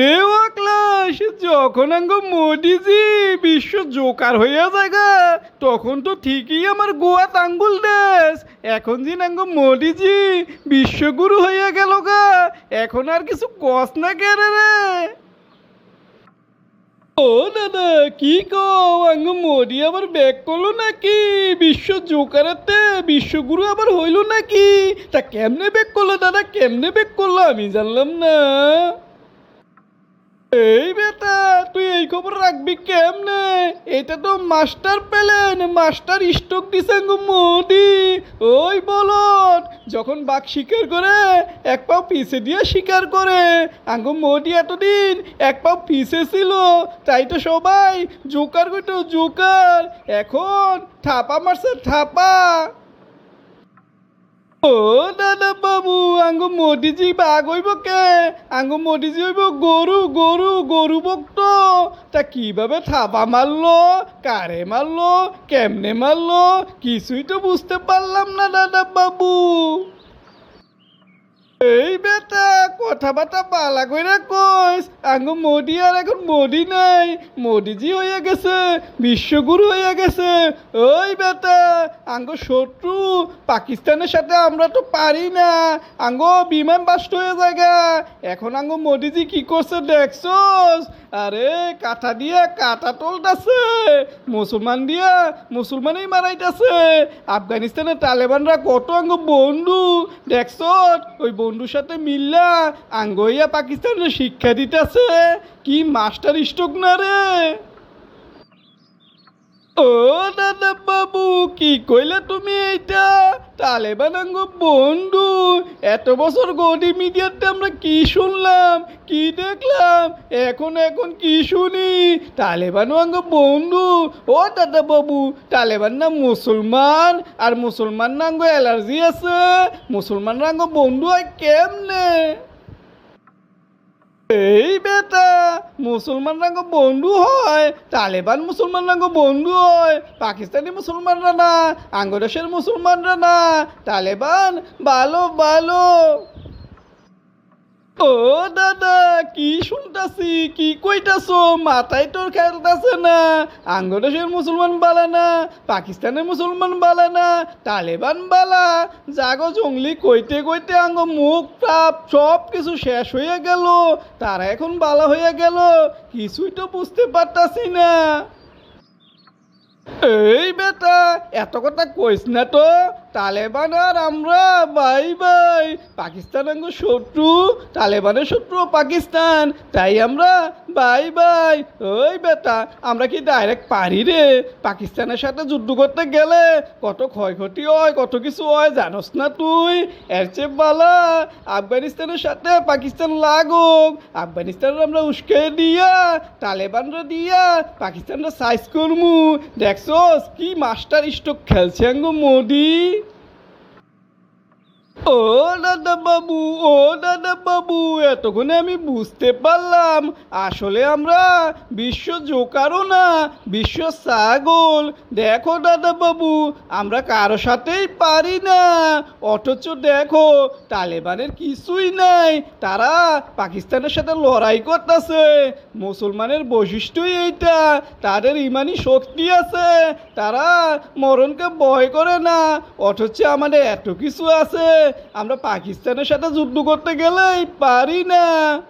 রে অক্লাস যখন আঙ্গ মোদিজি বিশ্ব জোকার হইয়া জায়গা তখন তো ঠিকই আমার গোয়াত আঙ্গুল দেশ। এখন যে নাঙ্গ মোদিজি বিশ্বগুরু হইয়া গেল গা, এখন আর কিছু কস না কেন রে? ও দাদা, কি কও? আঙ্গ মোদি আবার ব্যাক করল নাকি? বিশ্ব জোকারাতে বিশ্বগুরু আবার হইল নাকি? তা কেমনে ব্যাক করল দাদা? কেমনে ব্যাক করল আমি জানলাম না। এই বেটা, তুই এই খবর রাখবি কেমনে? এটা তো মাস্টার পেলেন মাস্টার স্টক দিছে গো মোদি ওই বলত যখন বাঘ শিকার করে, এক পাও পিছে দিয়ে শিকার করে। আঙ্গ মোদি এতদিন এক পাও পিছে ছিল, তাই তো সবাই জোকার কইতো জোকার। এখন থাপা মারছে থাপা ও দাদা বাবু, আঙ্গু মোদিজি বাঘ হইব কে? আঙ্গু মোদিজি হইব গরু গরু গরু ভক্ত। তা কীভাবে থাবা মারলো? কারে মারলো? কেমনে মারলো? কিছুই তো বুঝতে পারলাম না, দাদা বাবু। এই কথাবার্তা পালা কইরা কইস, আঙ্গ মোদি আর এখন মোদি নাই, মোদিজি হইয়া গেছে, বিশ্বগুরু হইয়া গেছে। ওই বেটা, আঙ্গ শত্রু, পাকিস্তানের সাথে আমরা তো পারি না। আঙ্গ বিমান বাস্ট হয়ে জায়গা। এখন আঙ্গ মোদিজি কি করছে দেখছস? আরে, কাঁথা দিয়া কাঁথা তোলতাছে, মুসলমান দিয়া মুসলমানই মারাইতাছে। আফগানিস্তানের তালেবানরা কত আঙ্গ বন্ধু দেখছ ওই বন্ধুর সাথে মিল্লা আঙ্গ ইয়া পাকিস্তানের শিক্ষা দিতেছে। কি মাস্টার স্ট্রোক না রে? ও দাদা বাবু, কি কইলে তুমি এইটা? তালেবান আঙ্গ বন্ধু, এত বছর গদি মিডিয়াতে আমরা কি শুনলাম, কি দেখলাম? এখন এখন কি শুনি? তালেবান আঙ্গ বন্ধু। ও দাদা বাবু, তালেবান না মুসলমান, আর মুসলমান না আঙ্গ অ্যালার্জি আছে। মুসলমান আঙ্গ বন্ধু হয় কেমনে? এই বেটা মুসলমান রাঙ্গ বন্ধু হয়, তালেবান মুসলমান রাঙ্গ বন্ধু হয়, পাকিস্তানি মুসলমানরা না আঙ্গদেশের মুসলমানরা না, তালেবান ভালো ভালো ও দাদা কি শুনতাছি, কি কইতাছো? মাথায় তোর খেলতাছে না? আঙ্গদেশের মুসলমান বালা না, পাকিস্তানের মুসলমান বালা না, তালেবান বালা। জাগো জঙ্গলি কইতে কইতে আঙ্গ মুখ প্রাপ সব কিছু শেষ হয়ে গেল। তারা এখন বালা হয়ে গেল। কিছুই তো বুঝতে পারতাছি না। এই বেটা, এত কথা কইস না তো। তালেবান আর আমরা বাই বাই পাকিস্তান আঙ্গ শত্রু, তালেবানের শত্রু পাকিস্তান। তাই আমরা বাই বাই ওই বেটা, আমরা কি ডাইরেক্ট পারি রে? পাকিস্তানের সাথে যুদ্ধ করতে গেলে কত ক্ষয়ক্ষতি হয়, কত কিছু হয়, জানোস না তুই? এর চেয়ে বালা আফগানিস্তানের সাথে পাকিস্তান লাগুক। আফগানিস্তানের আমরা উস্কে দিয়া, তালেবানরা দিয়া পাকিস্তানরা সাইজ করমু। দেখছস, কি মাস্টার স্ট্রোক খেলছে আঙ্গ মোদি। ও দাদা বাবু, ও দাদা বাবু, এতক্ষণে আমি বুঝতে পারলাম। আসলে আমরা বিশ্ব জোকারও না, বিশ্ব ছাগল। দেখো দাদা বাবু, আমরা কারও সাথেই পারি না। অথচ দেখো, তালেবানের কিছুই নাই। তারা পাকিস্তানের সাথে লড়াই করতেছে। মুসলমানের বৈশিষ্ট্যই এইটা। তাদের ইমানই শক্তি আছে। তারা মরণকে ভয় করে না। অথচ আমাদের এত কিছু আছে। আমরা পাকিস্তানের সাথে যুদ্ধ করতে গেলেই পারি না।